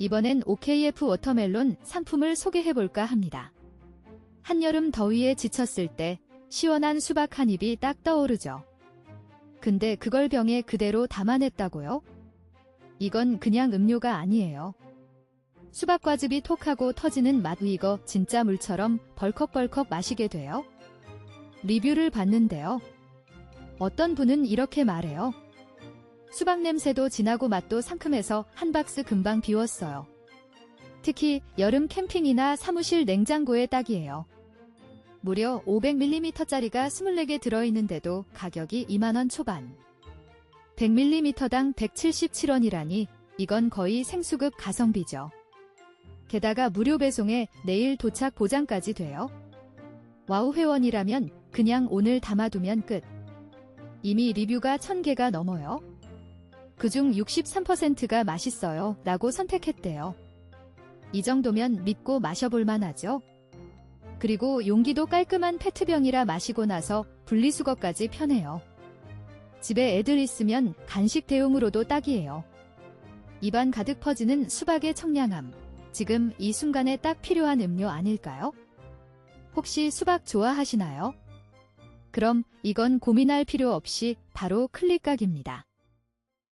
이번엔 OKF 워터멜론 상품을 소개해볼까 합니다. 한여름 더위에 지쳤을 때 시원한 수박 한 입이 딱 떠오르죠. 근데 그걸 병에 그대로 담아냈다고요? 이건 그냥 음료가 아니에요. 수박과즙이 톡하고 터지는 맛 이거 진짜 물처럼 벌컥벌컥 마시게 돼요. 리뷰를 봤는데요. 어떤 분은 이렇게 말해요. 수박 냄새도 진하고 맛도 상큼해서 한 박스 금방 비웠어요. 특히 여름 캠핑이나 사무실 냉장고에 딱이에요. 무려 500ml짜리가 24개 들어있는데도 가격이 2만원 초반. 100ml당 177원이라니 이건 거의 생수급 가성비죠. 게다가 무료 배송에 내일 도착 보장까지 돼요. 와우 회원이라면 그냥 오늘 담아두면 끝. 이미 리뷰가 1000개가 넘어요. 그중 63%가 맛있어요 라고 선택했대요. 이 정도면 믿고 마셔볼 만 하죠? 그리고 용기도 깔끔한 페트병이라 마시고 나서 분리수거까지 편해요. 집에 애들 있으면 간식 대용으로도 딱이에요. 입안 가득 퍼지는 수박의 청량함. 지금 이 순간에 딱 필요한 음료 아닐까요? 혹시 수박 좋아하시나요? 그럼 이건 고민할 필요 없이 바로 클릭각입니다.